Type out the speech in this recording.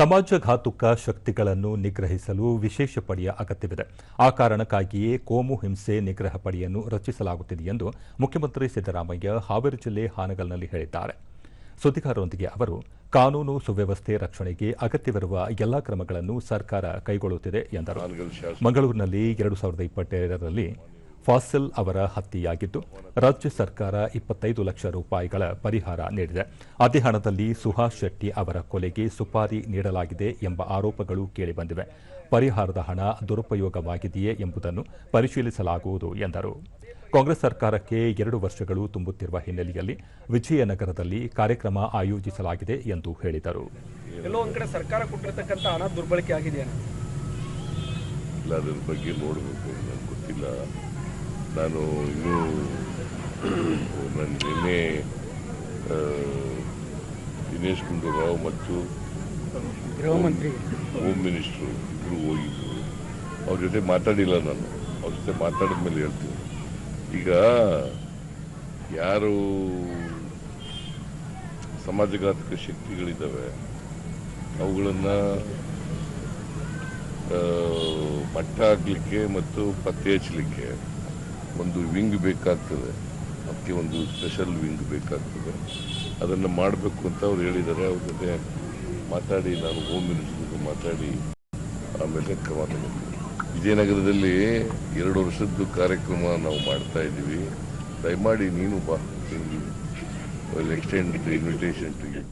ಸಮಾಜಘಾತುಕ ಶಕ್ತಿಗಳನ್ನು ನಿಗ್ರಹಿಸಲು ವಿಶೇಷ ಪಡೆಯ ಅಗತ್ಯವಿದೆ. ಆ ಕಾರಣಕ್ಕಾಗಿಯೇ ಕೋಮು ಹಿಂಸೆ ನಿಗ್ರಹ ಪಡೆಯನ್ನು ರಚಿಸಲಾಗುತ್ತಿದೆ ಎಂದು ಮುಖ್ಯಮಂತ್ರಿ ಸಿದ್ದರಾಮಯ್ಯ ಹಾವೇರಿ ಜಿಲ್ಲೆ ಹಾನಗಲ್ನಲ್ಲಿ ಹೇಳಿದ್ದಾರೆ. ಸುದ್ದಿಗಾರರೊಂದಿಗೆ ಅವರು ಕಾನೂನು ಸುವ್ಯವಸ್ಥೆ ರಕ್ಷಣೆಗೆ ಅಗತ್ಯವಿರುವ ಎಲ್ಲಾ ಕ್ರಮಗಳನ್ನು ಸರ್ಕಾರ ಕೈಗೊಳ್ಳುತ್ತಿದೆ ಎಂದರು. ಮಂಗಳೂರಿನಲ್ಲಿ ಎರಡು ಸಾವಿರದ ಇಪ್ಪತ್ತೆರಡರಲ್ಲಿ ಫಾಸಿಲ್ ಅವರ ಹತ್ಯೆಯಾಗಿದ್ದು ರಾಜ್ಯ ಸರ್ಕಾರ ಇಪ್ಪತ್ತೈದು ಲಕ್ಷ ರೂಪಾಯಿಗಳ ಪರಿಹಾರ ನೀಡಿದೆ. ಅದೇ ಹಣದಲ್ಲಿ ಸುಹಾಸ್ ಶೆಟ್ಟಿ ಅವರ ಕೊಲೆಗೆ ಸುಪಾರಿ ನೀಡಲಾಗಿದೆ ಎಂಬ ಆರೋಪಗಳು ಕೇಳಿಬಂದಿವೆ. ಪರಿಹಾರದ ಹಣ ದುರುಪಯೋಗವಾಗಿದೆಯೇ ಎಂಬುದನ್ನು ಪರಿಶೀಲಿಸಲಾಗುವುದು ಎಂದರು. ಕಾಂಗ್ರೆಸ್ ಸರ್ಕಾರಕ್ಕೆ ಎರಡು ವರ್ಷಗಳು ತುಂಬುತ್ತಿರುವ ಹಿನ್ನೆಲೆಯಲ್ಲಿ ವಿಜಯನಗರದಲ್ಲಿ ಕಾರ್ಯಕ್ರಮ ಆಯೋಜಿಸಲಾಗಿದೆ ಎಂದು ಹೇಳಿದರು. ಕಡೆ ಸರ್ಕಾರ ಕೊಟ್ಟಿರ್ತಕ್ಕಂಥ ಹಣ ದುರ್ಬಳಕೆ ಆಗಿದೆಯಾ? ಇಲ್ಲ ಅದ್ರ ಬಗ್ಗೆ ನೋಡಬೇಕು. ನನಗೆ ಗೊತ್ತಿಲ್ಲ. ನಾನು ಇನ್ನೂ ನನ್ನ ನಿನ್ನೆ ದಿನೇಶ್ ಗುಂಡೂರಾವ್ ಮತ್ತು ಗೃಹ ಮಂತ್ರಿ. ಹೋಮ್ ಮಿನಿಸ್ಟ್ರು ಇಬ್ಬರು ಹೋಗಿದ್ರು. ಅವ್ರ ಜೊತೆ ಮಾತಾಡಿಲ್ಲ ನಾನು. ಅವ್ರ ಜೊತೆ ಮಾತಾಡಿದ ಮೇಲೆ ಹೇಳ್ತೀನಿ. ಈಗ ಯಾರು ಸಮಾಜಘಾತಕ ಶಕ್ತಿಗಳಿದ್ದಾವೆ ಅವುಗಳನ್ನು ಮಟ್ಟ ಹಾಕ್ಲಿಕ್ಕೆ ಮತ್ತು ಪತ್ತೆ ಹಚ್ಚಲಿಕ್ಕೆ ಒಂದು ವಿಂಗ್ ಬೇಕಾಗ್ತದೆ. ಅದಕ್ಕೆ ಒಂದು ಸ್ಪೆಷಲ್ ವಿಂಗ್ ಬೇಕಾಗ್ತದೆ. ಅದನ್ನು ಮಾಡಬೇಕು ಅಂತ ಅವ್ರು ಹೇಳಿದ್ದಾರೆ. ಅವ್ರ ಜೊತೆ ಮಾತಾಡಿ, ನಾನು ಹೋಮ್ ಮಿನಿಸ್ಟರ್ ಮಾತಾಡಿ, ಆಮೇಲೆ ಕ್ರಮ ತಗೊಳ್ತೀನಿ ವಿಜಯನಗರದಲ್ಲಿ ಎರಡು ವರ್ಷದ್ದು ಕಾರ್ಯಕ್ರಮ ನಾವು ಮಾಡ್ತಾ ಇದ್ದೀವಿ. ದಯಮಾಡಿ ನೀನು ಬಾ. Extend invitation to you